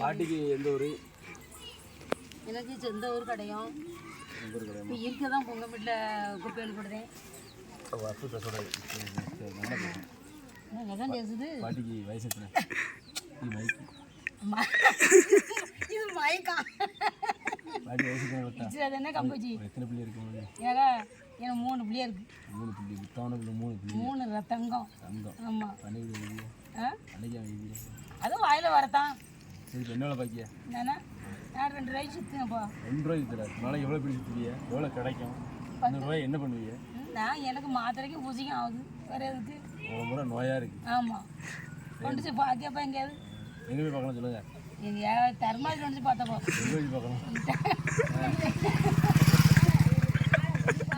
பாட்டிக்கு எந்த ஊர்? எனக்கு ஊர் கடையும்? எந்த ஊர் இப்போ இருக்க தான் பொங்க வீட்டில் குப்பையில் போடுறேன் பேசுது. பாட்டிக்கு வயசு இது பாட்டி வயசு எத்தனை? பிள்ளை இருக்கு உங்களுக்கு? எனக்கு மூணு பிள்ளையா இருக்கு. மூணு பிள்ளை பிள்ளை மூணு பிள்ளை மூணு ரத்தங்கம் தங்கம். ஆமாம் அன்னைக்கு வைக்கிய அதுவும் வாயில் வரத்தான். சரி என்ன பாக்கிய? என்னன்னா நான் ரெண்டு ரூபாய்க்கு சுற்றுங்கப்பா ரெண்டு ரூபாய்க்கு தர நாளைக்கு எவ்வளோ பிடி சுற்றுவிய எவ்வளோ கிடைக்கும்? இந்த ரூபாய் என்ன பண்ணுவீங்க நான் எனக்கு மாத்திரைக்கு ஊசிக்கும் ஆகுது. வேற எதுக்கு? ஒரு முறை நோயாக இருக்குது ஆமாம் கொண்டு போய் எங்கேயாவது? எங்கே போய் பார்க்கலாம் சொல்லுங்கள் எங்கேயாவது தர்மாதி கொண்டு போய் பார்த்தப்போ. எங்கே போய் பார்க்கலாம்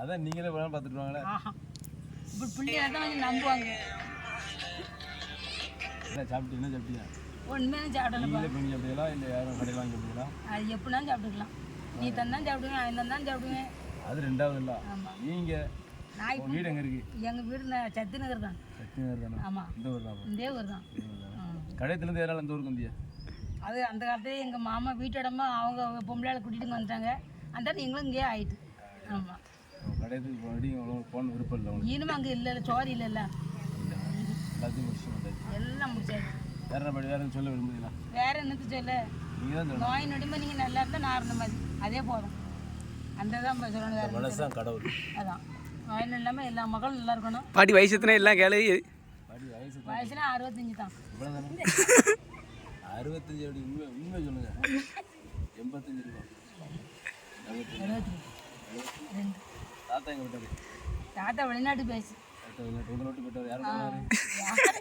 அதான் நீங்களே வேணாலும் பார்த்துட்டு வாங்களே பிள்ளைங்க தான் கொஞ்சம் நம்புவாங்க. என்ன சாப்பிட்டு என்ன சாப்பிட்டீங்க? சாப்பிடலப்பா நீங்களே பண்ணி சாப்பிட்டீங்களா இல்லை யாரும் கடையில் வாங்கி சாப்பிட்டீங்களா அது எப்படினாலும் சாப்பிட்டுக்கலாம். நீ தந்தான் சாப்பிடுவேன் அவன் தான் சாப்பிடுவேன். அது ரெண்டாவது இல்லை. நீங்கள் நான் வீடு எங்கே இருக்குது எங்கள் வீடு நான் சத்து நகர் தான். சக்தி நகர் தானே? ஆமாம் இந்த ஊர் தான் இந்த ஊர் தான். கடையத்துலேருந்து ஏறாலும் இந்த ஊருக்கு வந்தியா? அது அந்த காலத்துல எங்கள் மாமா வீட்டோடமா அவங்க பொம்பளையால் கூட்டிகிட்டு வந்துட்டாங்க. அந்த நீங்களும் இங்கேயே ஆயிட்டு. ஆமாம் கடையத்துக்கு போனடி உங்களுக்கு போன விருப்பம் இல்லை உங்களுக்கு? இனிமே அங்கே இல்லை சோறு இல்லைல்ல இல்லை. எல்லாத்தையும் முடிச்சு வந்தாச்சு. எல்லாம் முடிச்சாச்சு. வேற படி வேற சொல்ல விரும்புறீங்களா? வேற என்னத்து சொல்ல? நீங்கள் தான் நோய் நொடிமை நீங்கள் நல்லா இருந்தால் நான் இருந்த மாதிரி. அதே போதும். அந்த தான் சொல்லணும் வேற மனசு தான் கடவுள். அதான். நோய் இல்லாமல் எல்லா மக்களும் நல்லா இருக்கணும். பாட்டி வயசு எல்லாம் கேளு. வயசுல அறுபத்தஞ்சு தான் இவ்வளோ தானே அறுபத்தஞ்சு அப்படி உண்மை உண்மை சொல்லுங்க எண்பத்தஞ்சு இருக்கும் எழுபத்தி ரெண்டு தாத்தா எங்கே விட்டாரு தாத்தா வெளிநாட்டு பேசு தாத்தா வெளிநாட்டு உங்களை விட்டு போயிட்டாரு யாரும் போனாரு? யாரு?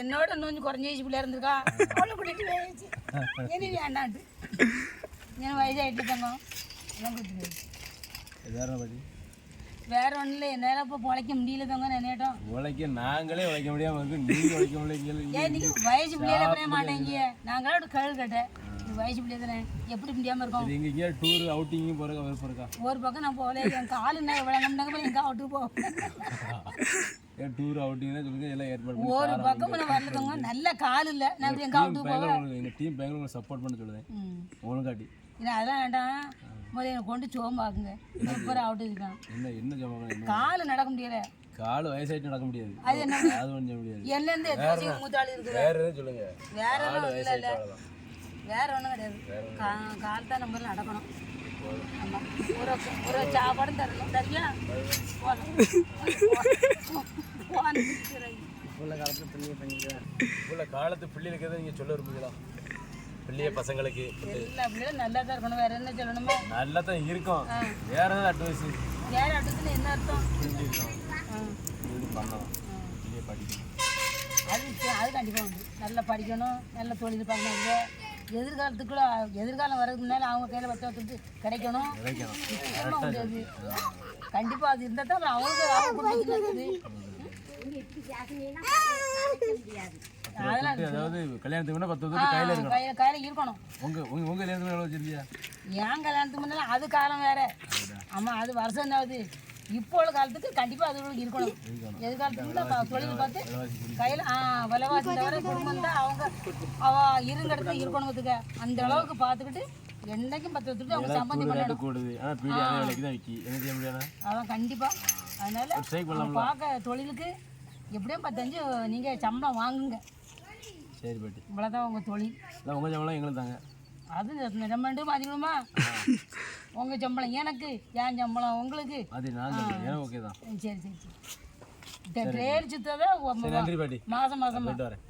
என்னோட இன்னும் கொஞ்சம் குறைஞ்ச வயசு பிள்ளையா இருந்திருக்கா அவளை கூட்டிட்டு போயிடுச்சு இனி வேண்டான்ட்டு என் வயசாயிட்டு தங்கம் எல்லாம் கூட்டிட்டு போயிடுச்சு இது வேற என்ன படி வேற இல்லை. என்னால் இப்போ பொழைக்க முடியல தங்க நினைட்டோம் உழைக்க நாங்களே உழைக்க முடியாம இருக்கு. நீங்க உழைக்க முடியல ஏன் நீங்க வயசு பிள்ளையில பண்ண மாட்டேங்க. நாங்களோட கழுவு கட்டேன். வயசு பிள்ளைய தானே? எப்படி முடியாம இருக்கோம்? இங்க எங்கேயா டூர் அவுட்டிங்கும் போறக்க விருப்பம் இருக்கா ஒரு பக்கம் நான் போகல. என் காலு என்ன விளங்கினாங்க எங்க அவுட்டு போ ஏன் டூர் அவுட்டிங்னா சொல்லுங்க எல்லாம் ஏற்பாடு ஒரு பக்கம் நான் வரலதவங்க நல்ல கால் இல்லை. நான் எங்க அவுட்டு உங்களுக்கு எங்க டீம் உங்களுக்கு சப்போர்ட் பண்ண சொல்லுதேன். ம். உங்களுக்கு காட்டி ஏன்னா அதெல்லாம் வேண்டாம். முதல்ல என்னை கொண்டு சோம்பாக்குங்க. அப்புறம் அவுட்டு இருக்கான் என்ன என்ன என்ன? கால் நடக்க முடியல. கால் வயசாயிட்டு நடக்க முடியாது. அது என்ன அது செய்ய முடியாது. என்னேருந்து எத்தனை மூத்தாள் இருக்குது? வேற எதுவும் சொல்லுங்க. வேற ஒன்றும் இல்லை இல்லை. வேற ஒன்றும் கிடையாது. கா கால் தான் நம்ம நடக்கணும். ஆமாம் ஒரு ஒரு சாப்பாடும் தரணும். சரியா? உள்ள காலத்து பிள்ளைய பண்ணிக்கிறேன் உள்ள காலத்து பிள்ளைகளுக்கு எதுவும் நீங்க சொல்ல விரும்புகிறீங்களா பிள்ளைய பசங்களுக்கு. எல்லா பிள்ளைகளும் நல்லா தான் இருக்கணும். வேற என்ன சொல்லணுமா? நல்லா தான் இருக்கும் வேற ஏதாவது அட்வைஸ் வேற அட்டத்தில் என்ன அர்த்தம்? பண்ணலாம் பிள்ளைய படிக்கணும். அது அது கண்டிப்பாக உண்டு. நல்லா படிக்கணும். நல்ல தொழில் பார்க்கணும் எதிர்காலத்துக்குள்ள எதிர்காலம் வர்றதுக்கு முன்னால் அவங்க கையில் பற்ற வச்சுட்டு கிடைக்கணும். கிடைக்கணும். நிச்சயமா உண்டு அது. கண்டிப்பாக அது இருந்தால் தான் அவங்களுக்கு அவங்க குடும்பத்துக்கு இருக்குது பத்து அதாவது கல்யாணத்துக்கு முன்னே பத்து வந்து கையில இருக்கணும். கையில் கையில் இருக்கணும். உங்க உங்க உங்க கல்யாணத்துக்கு எவ்வளோ வச்சிருக்கியா? ஏன் கல்யாணத்துக்கு முன்னால அது காலம் வேற. ஆமாம் அது வருஷம் என்னாவது. இப்போ உள்ள காலத்துக்கு கண்டிப்பாக அது இருக்கணும். எதிர்காலத்துக்கு தொழில் பார்த்து கையில் விலைவாசி தவிர குடும்பம் தான் அவங்க அவ இருந்த இடத்துல இருக்கணும் பார்த்துக்க அந்த அளவுக்கு பார்த்துக்கிட்டு என்னைக்கும் பத்து வச்சுட்டு அவங்க சம்பந்தி பண்ணணும். கூடுது. ஆனால் பீடி அதே விலைக்கு தான் விற்கி என்ன செய்ய முடியாது அதான் கண்டிப்பாக அதனால பார்க்க தொழிலுக்கு எப்படியும் பத்தஞ்சு நீங்கள் சம்பளம் வாங்குங்க. சரி பாட்டி. இவ்வளோதான் உங்கள் தொழில். இல்லை உங்கள் சம்பளம் எங்களுக்கு தாங்க. அது ரெண்டும் அதிகமா உங்கள் சம்பளம் எனக்கு என் சம்பளம் உங்களுக்கு. அது நான் ஓகே தான். சரி சரி சரி. சரி நன்றி பாட்டி. மாதம் மாதம் போயிட்டு வரேன்.